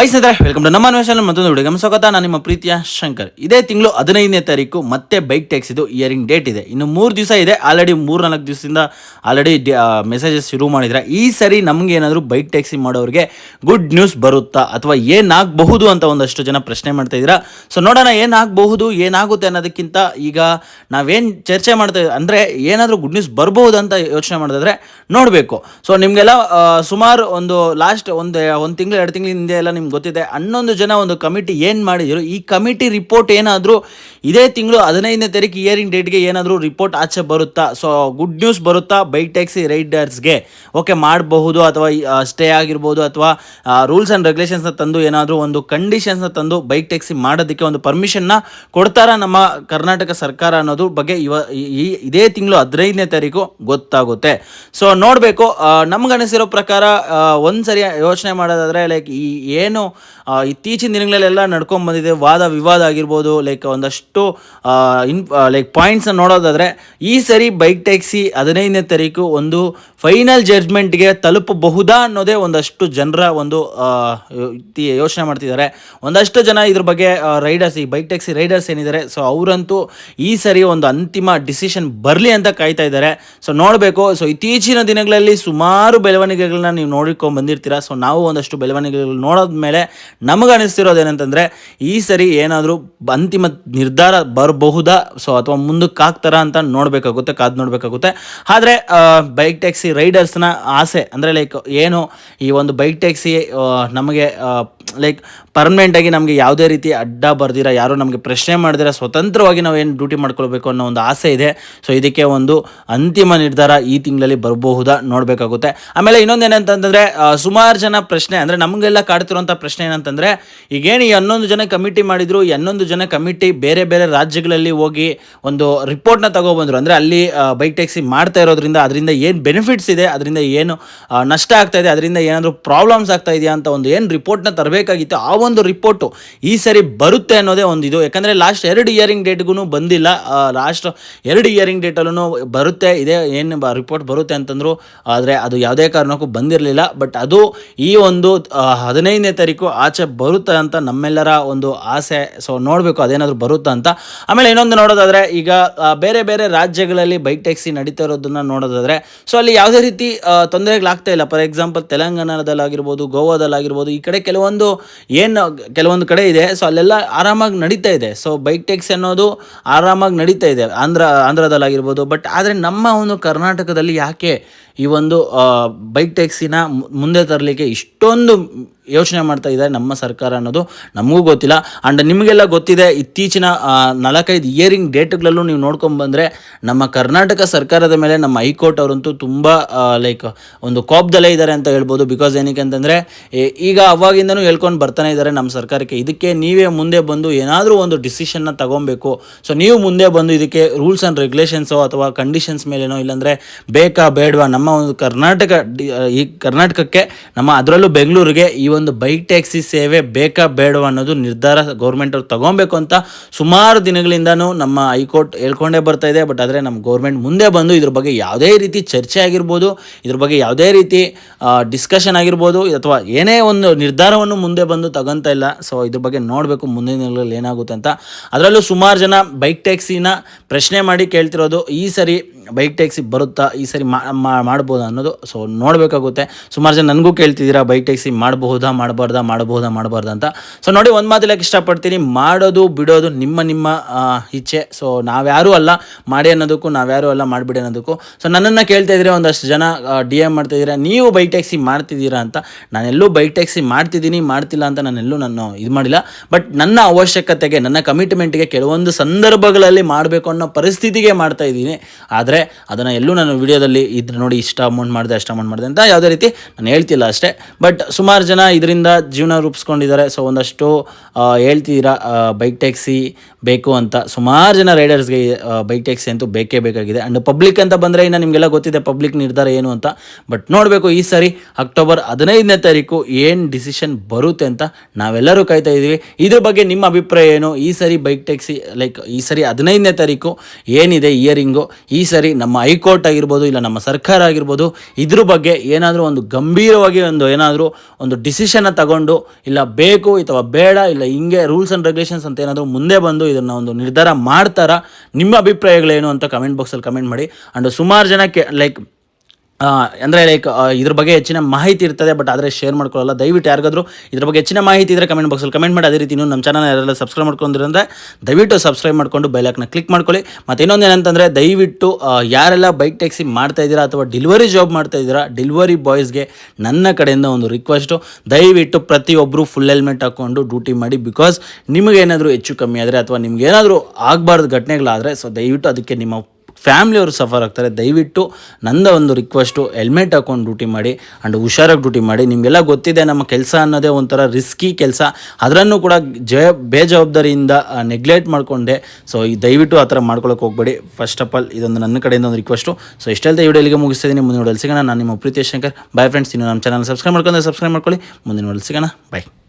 High ಸ್ನೇಹಿತರೆ welcome to ನಮ್ಮ ಅನ್ವೇಷಣೆ ಮತ್ತೊಂದು ಹುಡುಗ ಸ್ವಾಗತ. ನಾನು ನಿಮ್ಮ ಪ್ರೀತಿಯ ಶಂಕರ್. ಇದೇ ತಿಂಗಳು ಹದಿನೈದನೇ ತಾರೀಕು ಮತ್ತೆ ಬೈಕ್ ಟ್ಯಾಕ್ಸ್ ಇದು ಇಯರಿಂಗ್ ಡೇಟ್ ಇದೆ. ಇನ್ನು ಮೂರು ದಿವಸ ಇದೆ. ಆಲ್ರೆಡಿ ಮೂರು ನಾಲ್ಕು ದಿವಸದಿಂದ ಆಲ್ರೆಡಿ ಮೆಸೇಜಸ್ ಶುರು ಮಾಡಿದ್ರೆ ಈ ಸರಿ ನಮ್ಗೆ ಏನಾದರೂ ಬೈಕ್ ಟ್ಯಾಕ್ಸಿ ಮಾಡೋರಿಗೆ ಗುಡ್ ನ್ಯೂಸ್ ಬರುತ್ತಾ ಅಥವಾ ಏನಾಗಬಹುದು ಅಂತ ಒಂದಷ್ಟು ಜನ ಪ್ರಶ್ನೆ ಮಾಡ್ತಾ ಇದ್ದೀರಾ. ಸೊ ನೋಡೋಣ ಏನಾಗಬಹುದು, ಏನಾಗುತ್ತೆ ಅನ್ನೋದಕ್ಕಿಂತ ಈಗ ನಾವೇನು ಚರ್ಚೆ ಮಾಡ್ತಾ ಅಂದರೆ ಏನಾದರೂ ಗುಡ್ ನ್ಯೂಸ್ ಬರಬಹುದು ಅಂತ ಯೋಚನೆ ಮಾಡಿದ್ರೆ ನೋಡಬೇಕು. ಸೊ ನಿಮಗೆಲ್ಲ ಸುಮಾರು ಒಂದು ಲಾಸ್ಟ್ ಒಂದು ಒಂದು ತಿಂಗಳು, ಎರಡು ತಿಂಗಳಿಂದ ಎಲ್ಲ ನಿಮ್ಗೆ ಗೊತ್ತಿದೆ. ಹನ್ನೊಂದು ಜನ ಒಂದು ಕಮಿಟಿ ಏನು ಮಾಡಿದ್ರು? ಈ ಕಮಿಟಿ ರಿಪೋರ್ಟ್ ಏನಾದರೂ ಇದೇ ತಿಂಗಳು ಹದಿನೈದನೇ ತಾರೀಕು ಇಯರಿಂಗ್ ಡೇಟ್ಗೆ ಏನಾದರೂ ರಿಪೋರ್ಟ್ ಆಚೆ ಬರುತ್ತಾ? ಸೊ ಗುಡ್ ನ್ಯೂಸ್ ಬರುತ್ತಾ ಬೈಕ್ ಟ್ಯಾಕ್ಸಿ ರೈಡರ್ಸ್ಗೆ ಓಕೆ ಮಾಡಬಹುದು ಅಥವಾ ಸ್ಟೇ ಆಗಿರ್ಬೋದು ಅಥವಾ ರೂಲ್ಸ್ ಆ್ಯಂಡ್ ರೆಗ್ಯುಲೇಷನ್ಸ್ನ ತಂದು ಏನಾದರೂ ಒಂದು ಕಂಡೀಷನ್ಸ್ನ ತಂದು ಬೈಕ್ ಟ್ಯಾಕ್ಸಿ ಮಾಡೋದಕ್ಕೆ ಒಂದು ಪರ್ಮಿಷನ್ನ ಕೊಡ್ತಾರಾ ನಮ್ಮ ಕರ್ನಾಟಕ ಸರ್ಕಾರ ಅನ್ನೋದು ಬಗ್ಗೆ ಇವ ಇದೇ ತಿಂಗಳು ಹದಿನೈದನೇ ತಾರೀಕು ಗೊತ್ತಾಗುತ್ತೆ. ಸೊ ನೋಡಬೇಕು ನಮ್ಗನಿಸಿರೋ ಪ್ರಕಾರ ಒಂದು ಸರಿ ಯೋಚನೆ ಮಾಡೋದಾದರೆ ಲೈಕ್ ಈ, ಏನು ಇತ್ತೀಚಿನ ದಿನಗಳಲ್ಲೆಲ್ಲ ನಡ್ಕೊಂಡ್ಬಂದಿದೆ ವಾದ ವಿವಾದ ಆಗಿರ್ಬೋದು ಲೈಕ್ ಒಂದಷ್ಟು ಇನ್ ಲೈಕ್ ಪಾಯಿಂಟ್ಸನ್ನು ನೋಡೋದಾದರೆ ಈ ಸರಿ ಬೈಕ್ ಟ್ಯಾಕ್ಸಿ ಹದಿನೈದನೇ ತಾರೀಕು ಒಂದು ಫೈನಲ್ ಜಡ್ಜ್ಮೆಂಟ್ಗೆ ತಲುಪಬಹುದಾ ಅನ್ನೋದೇ ಒಂದಷ್ಟು ಜನರ ಒಂದು ಯೋಚನೆ ಮಾಡ್ತಿದ್ದಾರೆ. ಒಂದಷ್ಟು ಜನ ಇದ್ರ ಬಗ್ಗೆ ರೈಡರ್ಸ್, ಈ ಬೈಕ್ ಟ್ಯಾಕ್ಸಿ ರೈಡರ್ಸ್ ಏನಿದ್ದಾರೆ, ಸೊ ಅವರಂತೂ ಈ ಸರಿ ಒಂದು ಅಂತಿಮ ಡಿಸಿಷನ್ ಬರಲಿ ಅಂತ ಕಾಯ್ತಾ ಇದ್ದಾರೆ. ಸೊ ನೋಡಬೇಕು. ಸೊ ಇತ್ತೀಚಿನ ದಿನಗಳಲ್ಲಿ ಸುಮಾರು ಬೆಳವಣಿಗೆಗಳನ್ನ ನೀವು ನೋಡಿಕೊಂಡು ಬಂದಿರ್ತೀರಾ. ಸೊ ನಾವು ಒಂದಷ್ಟು ಬೆಳವಣಿಗೆಗಳು ನೋಡೋದ್ಮೇಲೆ ನಮಗೆ ಅನಿಸ್ತಿರೋದು ಏನಂತಂದರೆ, ಈ ಸರಿ ಏನಾದರೂ ಅಂತಿಮ ನಿರ್ಧಾರ ಬರಬಹುದಾ? ಸೊ ಅಥವಾ ಮುಂದಕ್ಕೆ ಹಾಕ್ತಾರಾ ಅಂತ ನೋಡಬೇಕಾಗುತ್ತೆ, ಕಾದು ನೋಡಬೇಕಾಗುತ್ತೆ. ಆದರೆ ಬೈಕ್ ಟ್ಯಾಕ್ಸಿ ರೈಡರ್ಸ್ನ ಆಸೆ. ಅಂದರೆ ಲೈಕ್ ಏನು ಈ ಒಂದು ಬೈಕ್ ಟ್ಯಾಕ್ಸಿ ನಮಗೆ ಲೈಕ್ ಪರ್ಮನೆಂಟಾಗಿ ನಮಗೆ ಯಾವುದೇ ರೀತಿ ಅಡ್ಡ ಬರ್ದಿರ, ಯಾರು ನಮಗೆ ಪ್ರಶ್ನೆ ಮಾಡಿದಿರ, ಸ್ವತಂತ್ರವಾಗಿ ನಾವು ಏನು ಡ್ಯೂಟಿ ಮಾಡ್ಕೊಳ್ಬೇಕು ಅನ್ನೋ ಒಂದು ಆಸೆ ಇದೆ. ಸೊ ಇದಕ್ಕೆ ಒಂದು ಅಂತಿಮ ನಿರ್ಧಾರ ಈ ತಿಂಗಳಲ್ಲಿ ಬರಬಹುದಾ ನೋಡಬೇಕಾಗುತ್ತೆ. ಆಮೇಲೆ ಇನ್ನೊಂದು ಏನಂತಂದರೆ ಸುಮಾರು ಜನ ಪ್ರಶ್ನೆ, ಅಂದರೆ ನಮಗೆಲ್ಲ ಕಾಡ್ತಿರುವಂಥ ಪ್ರಶ್ನೆ ಏನಂತಂದರೆ, ಈಗೇನು ಈ ಹನ್ನೊಂದು ಜನ ಕಮಿಟಿ ಮಾಡಿದ್ರು, ಈ ಹನ್ನೊಂದು ಜನ ಕಮಿಟಿ ಬೇರೆ ಬೇರೆ ರಾಜ್ಯಗಳಲ್ಲಿ ಹೋಗಿ ಒಂದು ರಿಪೋರ್ಟ್ನ ತಗೊಬಂದರು. ಅಂದರೆ ಅಲ್ಲಿ ಬೈಕ್ ಟ್ಯಾಕ್ಸಿ ಮಾಡ್ತಾ ಇರೋದ್ರಿಂದ ಅದರಿಂದ ಏನು ಬೆನಿಫಿಟ್ಸ್ ಇದೆ, ಅದರಿಂದ ಏನು ನಷ್ಟ ಆಗ್ತಾ ಇದೆ, ಅದರಿಂದ ಏನಾದರೂ ಪ್ರಾಬ್ಲಮ್ಸ್ ಆಗ್ತಾ ಇದೆಯಾ ಅಂತ ಒಂದು ಏನು ರಿಪೋರ್ಟ್ನ ತರಬೇಕಾಗಿತ್ತು ಆ ಒಂದು ರಿಪೋರ್ಟು ಈ ಸರಿ ಬರುತ್ತೆ ಅನ್ನೋದೇ ಒಂದು ಇದು. ಯಾಕಂದರೆ ಲಾಸ್ಟ್ ಎರಡು ಇಯರಿಂಗ್ ಡೇಟ್ಗೂ ಬಂದಿಲ್ಲ. ಲಾಸ್ಟ್ ಎರಡು ಇಯರಿಂಗ್ ಡೇಟಲ್ಲೂ ಬರುತ್ತೆ. ಇದೇ ಏನು ರಿಪೋರ್ಟ್ ಬರುತ್ತೆ ಅಂತಂದರು, ಆದರೆ ಅದು ಯಾವುದೇ ಕಾರಣಕ್ಕೂ ಬಂದಿರಲಿಲ್ಲ. ಬಟ್ ಅದು ಈ ಒಂದು ಹದಿನೈದನೇ ತಾರೀಕು ಆಚೆ ಬರುತ್ತೆ ಅಂತ ನಮ್ಮೆಲ್ಲರ ಒಂದು ಆಸೆ. ಸೊ ನೋಡಬೇಕು ಅದೇನಾದರೂ ಬರುತ್ತಾ ಅಂತ. ಆಮೇಲೆ ಇನ್ನೊಂದು ನೋಡೋದಾದರೆ, ಈಗ ಬೇರೆ ಬೇರೆ ರಾಜ್ಯಗಳಲ್ಲಿ ಬೈಕ್ ಟ್ಯಾಕ್ಸಿ ನಡೀತಾ ಇರೋದನ್ನ ನೋಡೋದಾದರೆ ಸೊ ಅಲ್ಲಿ ಯಾವುದೇ ರೀತಿ ತೊಂದರೆಗಳಾಗ್ತಾ ಇಲ್ಲ. ಫಾರ್ ಎಕ್ಸಾಂಪಲ್ ತೆಲಂಗಾಣದಲ್ಲಾಗಿರ್ಬೋದು, ಗೋವಾದಲ್ಲಾಗಿರ್ಬೋದು, ಈ ಕಡೆ ಕೆಲವೊಂದು ಏನು ಕೆಲವೊಂದು ಕಡೆ ಇದೆ ಸೊ ಅಲ್ಲೆಲ್ಲ ಆರಾಮಾಗಿ ನಡೀತಾ ಇದೆ. ಸೊ ಬೈಕ್ ಟ್ಯಾಕ್ಸಿ ಅನ್ನೋದು ಆರಾಮಾಗಿ ನಡೀತಾ ಇದೆ, ಆಂಧ್ರ, ಆಂಧ್ರದಲ್ಲಾಗಿರ್ಬೋದು. ಬಟ್ ಆದರೆ ನಮ್ಮ ಒಂದು ಕರ್ನಾಟಕದಲ್ಲಿ ಯಾಕೆ ಈ ಒಂದು ಬೈಕ್ ಟ್ಯಾಕ್ಸಿನ ಮುಂದೆ ತರಲಿಕ್ಕೆ ಇಷ್ಟೊಂದು ಯೋಚನೆ ಮಾಡ್ತಾ ಇದ್ದಾರೆ ನಮ್ಮ ಸರ್ಕಾರ ಅನ್ನೋದು ನಮಗೂ ಗೊತ್ತಿಲ್ಲ. ಆ್ಯಂಡ್ ನಿಮಗೆಲ್ಲ ಗೊತ್ತಿದೆ, ಇತ್ತೀಚಿನ ನಾಲ್ಕೈದು ಇಯರಿಂಗ್ ಡೇಟ್ಗಳಲ್ಲೂ ನೀವು ನೋಡ್ಕೊಂಡ್ಬಂದರೆ ನಮ್ಮ ಕರ್ನಾಟಕ ಸರ್ಕಾರದ ಮೇಲೆ ನಮ್ಮ ಹೈಕೋರ್ಟ್ ಅವರಂತೂ ತುಂಬ ಲೈಕ್ ಒಂದು ಕೋಪದಲ್ಲೇ ಇದ್ದಾರೆ ಅಂತ ಹೇಳ್ಬೋದು. ಬಿಕಾಸ್ ಏನಕ್ಕೆ ಅಂತಂದರೆ ಈಗ ಅವಾಗಿಂದನೂ ಹೇಳ್ಕೊಂಡು ಬರ್ತಾನೆ ಇದ್ದಾರೆ ನಮ್ಮ ಸರ್ಕಾರಕ್ಕೆ. ಇದಕ್ಕೆ ನೀವೇ ಮುಂದೆ ಬಂದು ಏನಾದರೂ ಒಂದು ಡಿಸಿಷನ್ನ ತಗೊಬೇಕು. ಸೊ ನೀವು ಮುಂದೆ ಬಂದು ಇದಕ್ಕೆ ರೂಲ್ಸ್ ಆ್ಯಂಡ್ ರೆಗ್ಯುಲೇಷನ್ಸೋ ಅಥವಾ ಕಂಡೀಷನ್ಸ್ ಮೇಲೇನೋ ಇಲ್ಲಾಂದರೆ ಬೇಕಾ ಬೇಡವಾ? ನಮ್ಮ ಒಂದು ಕರ್ನಾಟಕ ಈ ಕರ್ನಾಟಕಕ್ಕೆ, ನಮ್ಮ ಅದರಲ್ಲೂ ಬೆಂಗಳೂರಿಗೆ ಈ ಬೈಕ್ ಟ್ಯಾಕ್ಸಿ ಸೇವೆ ಬೇಕಾ ಬೇಡ ಅನ್ನೋದು ನಿರ್ಧಾರ ಗೌರ್ಮೆಂಟ್ ಅವ್ರು ತಗೊಬೇಕು ಅಂತ ಸುಮಾರು ದಿನಗಳಿಂದನೂ ನಮ್ಮ ಹೈಕೋರ್ಟ್ ಹೇಳ್ಕೊಂಡೇ ಬರ್ತಾ ಇದೆ. ಬಟ್ ಆದರೆ ನಮ್ಮ ಗೌರ್ಮೆಂಟ್ ಮುಂದೆ ಬಂದು ಇದ್ರ ಬಗ್ಗೆ ಯಾವುದೇ ರೀತಿ ಚರ್ಚೆ ಆಗಿರ್ಬೋದು, ಇದ್ರ ಬಗ್ಗೆ ಯಾವುದೇ ರೀತಿ ಡಿಸ್ಕಷನ್ ಆಗಿರ್ಬೋದು, ಅಥವಾ ಏನೇ ಒಂದು ನಿರ್ಧಾರವನ್ನು ಮುಂದೆ ಬಂದು ತಗೊಂತ ಇಲ್ಲ. ಸೊ ಇದ್ರ ಬಗ್ಗೆ ನೋಡಬೇಕು ಮುಂದಿನ ದಿನಗಳಲ್ಲಿ ಏನಾಗುತ್ತೆ ಅಂತ. ಅದರಲ್ಲೂ ಸುಮಾರು ಜನ ಬೈಕ್ ಟ್ಯಾಕ್ಸಿನ ಪ್ರಶ್ನೆ ಮಾಡಿ ಕೇಳ್ತಿರೋದು, ಈ ಸರಿ ಬೈಕ್ ಟ್ಯಾಕ್ಸಿ ಬರುತ್ತಾ, ಈ ಸರಿ ಮಾಡ್ಬೋದಾ ಅನ್ನೋದು. ಸೊ ನೋಡಬೇಕಾಗುತ್ತೆ. ಸುಮಾರು ಜನ ನನಗೂ ಕೇಳ್ತಿದ್ದೀರಾ, ಬೈಕ್ ಟ್ಯಾಕ್ಸಿ ಮಾಡಬಹುದಾ ಮಾಡಬಾರ್ದಾ, ಮಾಡಬಹುದಾ, ಮಾಡಬಾರ್ದಾ ಅಂತ. ಸೊ ನೋಡಿ, ಒಂದು ಮಾತು ಹೇಳಕ್ಕೆ ಇಷ್ಟಪಡ್ತೀನಿ. ಮಾಡೋದು, ಬಿಡೋದು ನಿಮ್ಮ ನಿಮ್ಮ ಇಚ್ಛೆ. ಸೊ ನಾವ್ಯಾರೂ ಅಲ್ಲ ಮಾಡಿ ಅನ್ನೋದಕ್ಕೂ, ನಾವ್ಯಾರೂ ಅಲ್ಲ ಮಾಡಿಬಿಡಿ ಅನ್ನೋದಕ್ಕೂ. ಸೊ ನನ್ನನ್ನು ಕೇಳ್ತಾ ಇದ್ರೆ ಒಂದಷ್ಟು ಜನ ಡಿ ಎಂ ಮಾಡ್ತಾ ಇದ್ದೀರಾ ನೀವು ಬೈಕ್ ಟ್ಯಾಕ್ಸಿ ಮಾಡ್ತಿದ್ದೀರಾ ಅಂತ? ನಾನೆಲ್ಲೂ ಬೈಕ್ ಟ್ಯಾಕ್ಸಿ ಮಾಡ್ತಿದ್ದೀನಿ, ಮಾಡ್ತಿಲ್ಲ ಅಂತ ನಾನೆಲ್ಲೂ ನಾನು ಇದು ಮಾಡಿಲ್ಲ. ಬಟ್ ನನ್ನ ಅವಶ್ಯಕತೆಗೆ, ನನ್ನ ಕಮಿಟ್ಮೆಂಟ್ಗೆ ಕೆಲವೊಂದು ಸಂದರ್ಭಗಳಲ್ಲಿ ಮಾಡಬೇಕು ಅನ್ನೋ ಪರಿಸ್ಥಿತಿಗೆ ಮಾಡ್ತಾ ಇದ್ದೀನಿ. ಆದರೆ ಅದನ್ನು ಎಲ್ಲೂ ನಾನು ವಿಡಿಯೋದಲ್ಲಿ ಇದ್ರ ನೋಡಿ, ಇಷ್ಟ, ಅಮೌಂಟ್ ಮಾಡಿದೆ, ಅಷ್ಟು ಅಮೌಂಟ್ ಮಾಡಿದೆ ಅಂತ ಯಾವುದೇ ರೀತಿ ನಾನು ಹೇಳ್ತಿಲ್ಲ ಅಷ್ಟೇ. ಬಟ್ ಸುಮಾರು ಜನ ಇದರಿಂದ ಜೀವನ ರೂಪಿಸ್ಕೊಂಡಿದ್ದಾರೆ. ಸೊ ಒಂದಷ್ಟು ಹೇಳ್ತಿದ್ದೀರಾ ಬೈಕ್ ಟ್ಯಾಕ್ಸಿ ಬೇಕು ಅಂತ. ಸುಮಾರು ಜನ ರೈಡರ್ಸ್ಗೆ ಬೈಕ್ ಟ್ಯಾಕ್ಸಿ ಅಂತೂ ಬೇಕೇ ಬೇಕಾಗಿದೆ. ಆ್ಯಂಡ್ ಪಬ್ಲಿಕ್ ಅಂತ ಬಂದರೆ ಇನ್ನು ನಿಮಗೆಲ್ಲ ಗೊತ್ತಿದೆ ಪಬ್ಲಿಕ್ ನಿರ್ಧಾರ ಏನು ಅಂತ. ಬಟ್ ನೋಡಬೇಕು ಈ ಸರಿ ಅಕ್ಟೋಬರ್ ಹದಿನೈದನೇ ತಾರೀಕು ಏನು ಡಿಸಿಷನ್ ಬರುತ್ತೆ ಅಂತ ನಾವೆಲ್ಲರೂ ಕಾಯ್ತಾ ಇದ್ದೀವಿ ಇದ್ರ ಬಗ್ಗೆ ನಿಮ್ಮ ಅಭಿಪ್ರಾಯ ಏನು? ಈ ಸರಿ ಬೈಕ್ ಟ್ಯಾಕ್ಸಿ ಲೈಕ್ ಈ ಸರಿ ಹದಿನೈದನೇ ತಾರೀಕು ಏನಿದೆ ಇಯರಿಂಗು ಈ ಸರಿ ನಮ್ಮ ಹೈಕೋರ್ಟ್ ಆಗಿರ್ಬೋದು, ಇಲ್ಲ ನಮ್ಮ ಸರ್ಕಾರ ಆಗಿರ್ಬೋದು, ಇದ್ರ ಬಗ್ಗೆ ಏನಾದರೂ ಒಂದು ಗಂಭೀರವಾಗಿ ಒಂದು ಏನಾದರೂ ಒಂದು ಡಿಸಿಷನ್ ಡಿಸಿಷನ್ನ ತಗೊಂಡು, ಇಲ್ಲ ಬೇಕು ಅಥವಾ ಬೇಡ, ಇಲ್ಲ ಹಿಂಗೆ ರೂಲ್ಸ್ ಆ್ಯಂಡ್ ರೆಗ್ಯುಲೇಷನ್ಸ್ ಅಂತ ಏನಾದರೂ ಮುಂದೆ ಬಂದು ಇದನ್ನು ಒಂದು ನಿರ್ಧಾರ ಮಾಡ್ತಾರಾ? ನಿಮ್ಮ ಅಭಿಪ್ರಾಯಗಳೇನು ಅಂತ ಕಮೆಂಟ್ ಬಾಕ್ಸಲ್ಲಿ ಕಮೆಂಟ್ ಮಾಡಿ. ಆ್ಯಂಡ್ ಸುಮಾರು ಜನಕ್ಕೆ ಲೈಕ್ ಅಂದರೆ ಲೈಕ್ ಇದ್ರ ಬಗ್ಗೆ ಹೆಚ್ಚಿನ ಮಾಹಿತಿ ಇರ್ತದೆ ಬಟ್ ಆದರೆ ಶೇರ್ ಮಾಡ್ಕೊಳ್ಳಲ್ಲ. ದಯವಿಟ್ಟು ಯಾರಿಗಾದ್ರೂ ಇದ್ರ ಬಗ್ಗೆ ಹೆಚ್ಚಿನ ಮಾಹಿತಿ ಇದ್ದರೆ ಕಮೆಂಟ್ ಬಾಕ್ಸಲ್ಲಿ ಕಮೆಂಟ್ ಮಾಡಿ. ಅದೇ ರೀತಿ ನೀವು ನಮ್ಮ ಚಾನಲ್ ಯಾರೆಲ್ಲ ಸಬ್ಸ್ಕ್ರೈಬ್ ಮಾಡ್ಕೊಂಡಿರಂದ್ರೆ ದಯವಿಟ್ಟು ಸಬ್ಸ್ಕ್ರೈಬ್ ಮಾಡ್ಕೊಂಡು ಬೆಲೈಕನ್ನ ಕ್ಲಿಕ್ ಮಾಡ್ಕೊಳ್ಳಿ. ಮತ್ತು ಇನ್ನೊಂದು ಏನಂತಂದರೆ ದಯವಿಟ್ಟು ಯಾರೆಲ್ಲ ಬೈಕ್ ಟ್ಯಾಕ್ಸಿ ಮಾಡ್ತಾ ಇದ್ದೀರಾ ಅಥವಾ ಡೆಲಿವರಿ ಜಾಬ್ ಮಾಡ್ತಾ ಇದ್ದೀರಾ ಡೆಲಿವರಿ ಬಾಯ್ಸ್ಗೆ ನನ್ನ ಕಡೆಯಿಂದ ಒಂದು ರಿಕ್ವೆಸ್ಟು ದಯವಿಟ್ಟು ಪ್ರತಿಯೊಬ್ಬರು ಫುಲ್ ಹೆಲ್ಮೆಟ್ ಹಾಕ್ಕೊಂಡು ಡ್ಯೂಟಿ ಮಾಡಿ ಬಿಕಾಸ್ ನಿಮಗೇನಾದರೂ ಹೆಚ್ಚು ಕಮ್ಮಿ ಆದರೆ ಅಥವಾ ನಿಮ್ಗೇನಾದರೂ ಆಗಬಾರ್ದು ಘಟನೆಗಳಾದರೆ ಸೊ ದಯವಿಟ್ಟು ಅದಕ್ಕೆ ನಿಮ್ಮ ಫ್ಯಾಮ್ಲಿಯವರು ಸಫರ್ ಆಗ್ತಾರೆ. ದಯವಿಟ್ಟು ನನ್ನ ಒಂದು ರಿಕ್ವೆಸ್ಟು ಹೆಲ್ಮೆಟ್ ಹಾಕೊಂಡು ಡ್ಯೂಟಿ ಮಾಡಿ ಆ್ಯಂಡ್ ಹುಷಾರಾಗಿ ಡ್ಯೂಟಿ ಮಾಡಿ. ನಿಮಗೆಲ್ಲ ಗೊತ್ತಿದೆ ನಮ್ಮ ಕೆಲಸ ಅನ್ನೋದೇ ಒಂಥರ ರಿಸ್ಕಿ ಕೆಲಸ. ಅದರನ್ನು ಕೂಡ ಜ, ಬೇಜವಾಬ್ದಾರಿಯಿಂದ ನೆಗ್ಲೆಕ್ಟ್ ಮಾಡಿಕೊಂಡೆ. ಸೊ ಈ ದಯವಿಟ್ಟು ಆ ಥರ ಮಾಡ್ಕೊಳಕ್ಕೆ ಹೋಗಬೇಡಿ. ಫಸ್ಟ್ ಆಫ್ ಆಲ್ ಇದೊಂದು ನನ್ನ ಕಡೆಯಿಂದ ಒಂದು ರಿಕ್ವೆಸ್ಟು ಸೊ ಇಷ್ಟೆಲ್ಲ ವಿಡಿಯೋ ಇಲ್ಲಿಗೆ ಮುಗಿಸ್ತಿದ್ದೀನಿ. ಮುಂದಿನ ವಿಡಿಯೋಲಿ ಸಿಗೋಣ. ನಾನು ನಿಮ್ಮ ಪ್ರೀತಿ ಶಂಕರ್. ಬಾಯ್ ಫ್ರೆಂಡ್ಸ್ ಇನ್ನು ನಮ್ಮ ಚಾನಲ್ ಸಬ್ಸ್ಕ್ರೈಬ್ ಮಾಡ್ಕೊಂಡ್ರೆ ಸಬ್ಸ್ಕ್ರೈಬ್ ಮಾಡ್ಕೊಳ್ಳಿ. ಮುಂದಿನ ವಿಡಿಯೋಲಿ ಸಿಗೋಣ. ಬಾಯ್